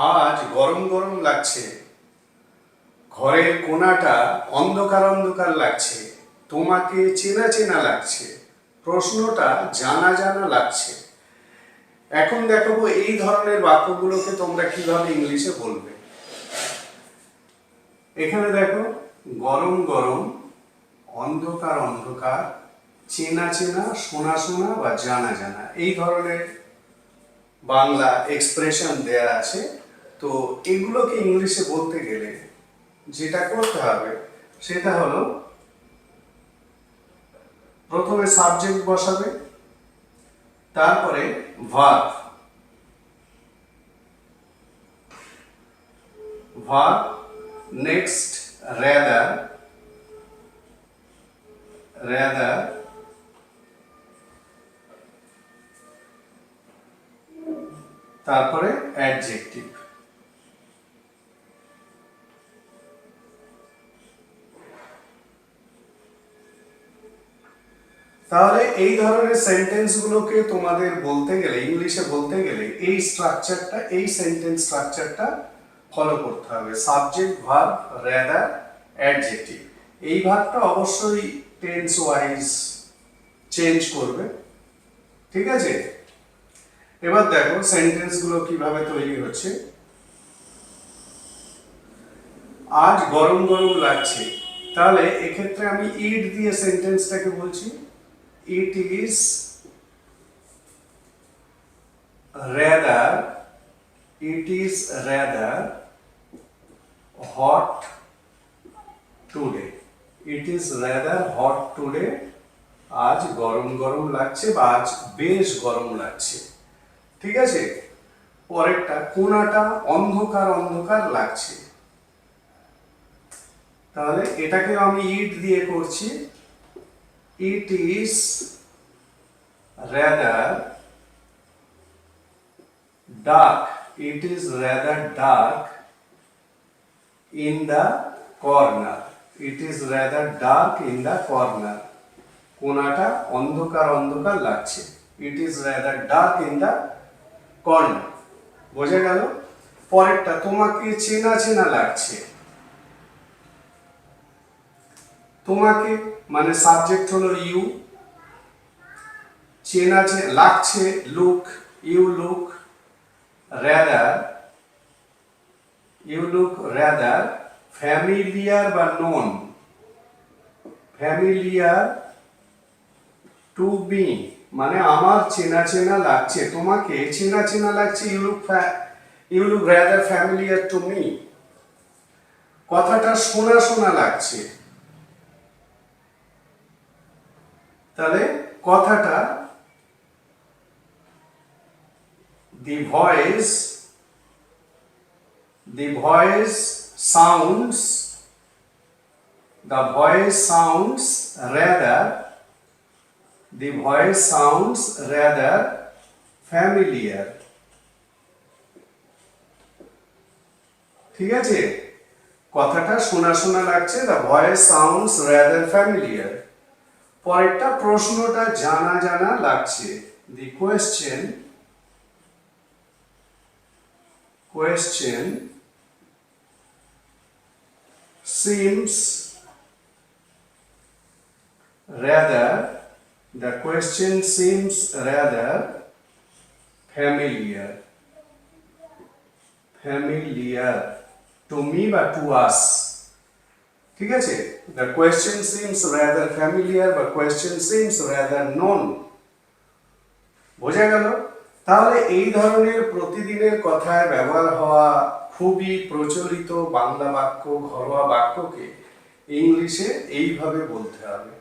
আজ গরম গরম লাগছে। ঘরের কোনাটা অন্ধকার অন্ধকার লাগছে। তোমাকে চেনা চেনা লাগছে। প্রশ্নটা জানা জানা লাগছে। এখন দেখাবো এই ধরনের বাক্যগুলোকে তোমরা কীভাবে ইংলিশে বলবে? এখানে দেখো, গরম গরম, অন্ধকার অন্ধকার, চেনা চেনা, শোনা শোনা বা জানা জানা। এই ধরনের বাংলা এক্সপ্রেশন দেয়া আছে। তো এগুলোকে ইংলিশে বলতে গেলে যেটা করতে হবে, সেটা হলো প্রথমে সাবজেক্ট বসাবে, তারপরে verb verb next rather rather তারপরে অ্যাডজেক্টিভ তাহলে এই ধরনের সেন্টেন্সগুলোকে তোমাদের বলতে গেলে, ইংলিশে বলতে গেলে, এই স্ট্রাকচারটা এই সেন্টেন্স স্ট্রাকচারটা ফলো করতে হবে। সাবজেক্ট ভার্ব রেদার অ্যাডজেক্টিভ এই ভাগটা অবশ্যই টেন্স ওয়াইজ চেঞ্জ করবে। ঠিক আছে? এবার দেখো সেন্টেন্সগুলো কীভাবে তৈরি হচ্ছে। আজ গরম গরম লাগছে। তাহলে এক্ষেত্রে আমি ইট দিয়ে সেন্টেন্সটাকে বলছি। It is rather it is rather hot today it is rather hot today আজ গরম গরম লাগছে বা আজ বেশ গরম লাগছে। ঠিক আছে? পরেরটা, কোনাটা অন্ধকার অন্ধকার লাগছে। তাহলে এটাকে আমি ইট দিয়ে করছি। It is rather dark it is rather dark in the corner it is rather dark in the corner কোনাটা অন্ধকার অন্ধকার লাগছে। It is rather dark in the corner বোঝা গেল? পরেরটা, তোমাকে চেনা চেনা লাগছে। তোমাকে মানে সাবজেক্ট হলো ইউ চেনা লাগছে look you look rather you look rather familiar বা নন ফ্যামিলিয়ার টু বি মানে আমার চেনা চেনা লাগছে, তোমাকে চেনা চেনা লাগছে you look you look rather familiar to me কথাটা শোনা শোনা লাগছে। তাহলে কথাটা the voice the voice sounds the voice sounds rather, the voice sounds rather familiar. ঠিক আছে? কথাটা শোনা শোনা লাগছে the voice sounds rather familiar পরেরটা প্রশ্নটা জানা জানা লাগছে। The question question seems rather the question seems rather familiar familiar to me বা টু আস ঠিক আছে? The question seems rather familiar বা কোয়েশ্চেন সিমস রাদার নোন বোঝা গেল? তাহলে এই ধরনের প্রতিদিনের কথায় ব্যবহার হওয়া খুবই প্রচলিত বাংলা বাক্য, ঘরোয়া বাক্যকে ইংলিশে এইভাবে বলতে হবে।